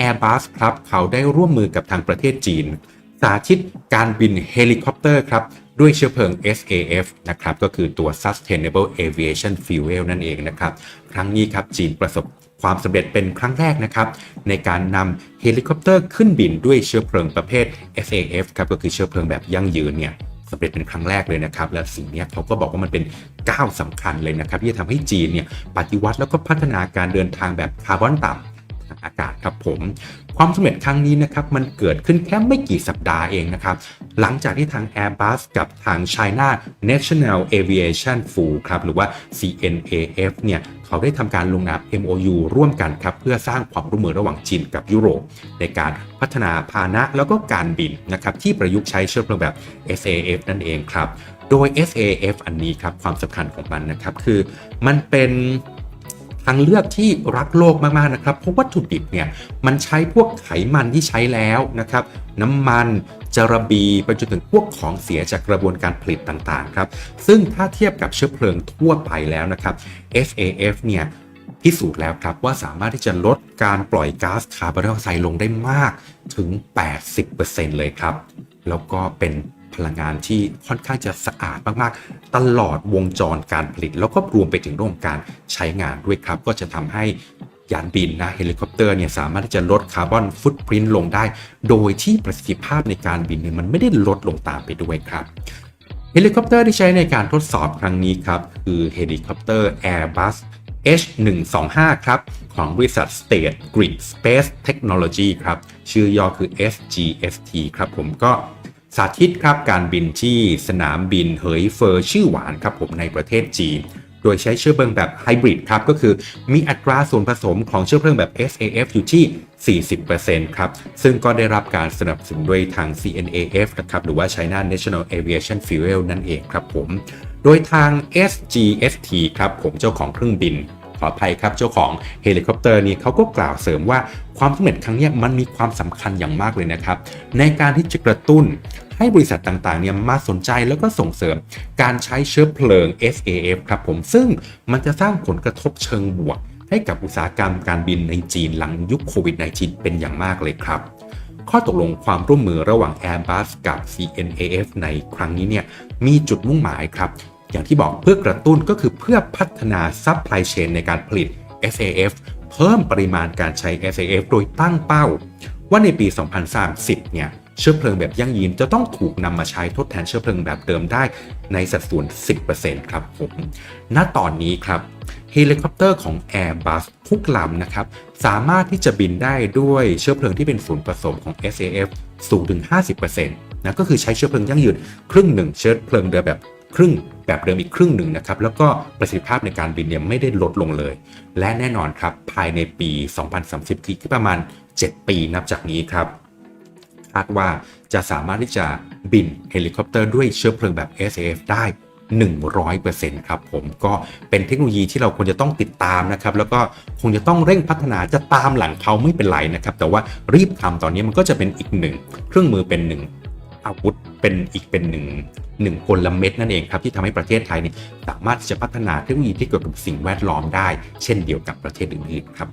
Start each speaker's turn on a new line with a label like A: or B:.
A: Airbus ครับเขาได้ร่วมมือกับทางประเทศจีน สาธิตการบินเฮลิคอปเตอร์ครับด้วยเชื้อเพลิง SAF นะครับก็คือตัว Sustainable Aviation Fuel นั่นเองนะครับ ครั้งนี้ครับจีนประสบความสำเร็จเป็นครั้งแรกนะครับ ในการนำเฮลิคอปเตอร์ขึ้นบินด้วยเชื้อเพลิงประเภท SAF ครับก็คือเชื้อเพลิงแบบยั่งยืนเนี่ยสำเร็จเป็นครั้งแรกเลยนะครับ และสิ่งนี้เขาก็บอกว่ามันเป็นก้าวสำคัญเลยนะครับ ที่จะทำให้จีนเนี่ยปฏิวัติแล้วก็พัฒนาการเดินทางแบบคาร์บอนต่ำทางอากาศ ครับผมความสำเร็จครั้งนี้นะครับมันเกิดขึ้นแค่ไม่กี่สัปดาห์เองนะครับหลังจากที่ทาง Airbus กับทาง China National Aviation f o o ครับหรือว่า CNAF เนี่ยเขาได้ทำการลงนาม MOU ร่วมกันครับเพื่อสร้างความร่วมมือระหว่างจีนกับยุโรป ในการพัฒนาพาหนะแล้วก็การบินนะครับที่ประยุกต์ใช้เชื้อเพลิงแบบ SAF นั่นเองครับโดย SAF อันนี้ครับความสำคัญของมันนะครับคือมันเป็น ทางเลือกที่รักโลกมากๆนะครับเพราะวัตถุดิบเนี่ยมันใช้พวกไขมันที่ใช้แล้วนะครับ น้ำมันจาระบีไปจนถึงพวกของเสียจากกระบวนการผลิตต่างๆครับ ซึ่งถ้าเทียบกับเชื้อเพลิงทั่วไปแล้วนะครับ SAF เนี่ยพิสูจน์แล้วครับว่าสามารถที่จะลดการปล่อยก๊าซคาร์บอนไดออกไซด์ลงได้มากถึง 80%เลยครับ แล้วก็เป็น พลังงานที่ค่อนข้างจะสะอาดมากๆ ตลอดวงจรการผลิต แล้วก็รวมไปถึงเรื่องการใช้งานด้วยครับ ก็จะทำให้ยานบินนะเฮลิคอปเตอร์เนี่ยสามารถที่จะลดคาร์บอนฟุตปรินต์ลงได้ โดยที่ประสิทธิภาพในการบินเนี่ยมันไม่ได้ลดลงตามไปด้วยครับเฮลิคอปเตอร์ที่ใช้ในการทดสอบครั้งนี้ครับ คือเฮลิคอปเตอร์ Airbus H125 ครับ ของบริษัท State Grid Space Technology ครับ ชื่อย่อคือ SGST ครับผมก็ สาธิตครับการบินที่สนามบินเหยเฟอร์ชื่อหวานครับผมในประเทศจีน โดยใช้เชื้อเพลิงแบบไฮบริดครับก็คือมีอัตราส่วนผสมของเชื้อเพลิงแบบ SAF อยู่ที่ 40%ครับ ซึ่งก็ได้รับการสนับสนุนโดยทาง CNAF นะครับหรือว่า China National Aviation Fuel นั่นเองครับผม โดยทาง SGST ครับผมเจ้าของเครื่องบินขออภัยครับเจ้าของเฮลิคอปเตอร์นี้เขาก็กล่าวเสริมว่าความสำเร็จครั้งนี้มันมีความสำคัญอย่างมากเลยนะครับ ในการที่จะกระตุ้น ให้บริษัทต่างๆเนี่ยมาสนใจแล้วก็ส่งเสริมการใช้เชื้อเพลิง SAF ครับผมซึ่งมันจะสร้างผลกระทบเชิงบวก ให้กับอุตสาหกรรมการบินในจีนหลังยุคโควิด -19 เป็นอย่างมากเลยครับข้อตกลงความร่วมมือระหว่าง Airbus กับ CNAF ในครั้งนี้เนี่ยมีจุดมุ่งหมายครับ อย่างที่บอกเพื่อกระตุ้นก็คือเพื่อพัฒนาซัพพลายเชนในการผลิต SAF เพิ่มปริมาณการใช้ SAF โดยตั้งเป้า ว่าในปี 2030 เนี่ย เชื้อเพลิงแบบยั่งยืนจะต้องถูกนำมาใช้ทดแทนเชื้อเพลิงแบบเดิมได้ในสัดส่วน 10%ครับผม ณ ตอนนี้ครับเฮลิคอปเตอร์ของ Airbus ทุกลำนะครับสามารถที่จะบินได้ด้วยเชื้อเพลิงที่เป็นส่วนผสมของ SAF สูงถึง 50%นะก็คือใช้เชื้อเพลิงยั่งยืนครึ่งหนึ่งเชื้อเพลิงเดิมแบบครึ่งแบบเดิมอีกครึ่งหนึ่งนะครับ แล้วก็ประสิทธิภาพในการบินเนี่ยไม่ได้ลดลงเลย และแน่นอนครับภายในปี 2030ที่ประมาณ 7 ปีนับจากนี้ครับ คาดว่าจะสามารถที่จะบินเฮลิคอปเตอร์ด้วยเชื้อเพลิงแบบ SAF ได้ 100%ครับผมก็เป็นเทคโนโลยีที่เราควรจะต้องติดตามนะครับ แล้วก็คงจะต้องเร่งพัฒนาจะตามหลังเขาไม่เป็นไรนะครับ แต่ว่ารีบทำตอนนี้มันก็จะเป็นอีกหนึ่งเครื่องมือเป็นหนึ่งอาวุธเป็นอีกเป็นหนึ่งหนึ่งกลเม็ดนั่นเองครับ ที่ทำให้ประเทศไทยเนี่ยสามารถจะพัฒนาเทคโนโลยีที่เกี่ยวกับสิ่งแวดล้อมได้ เช่นเดียวกับประเทศอื่นๆครับ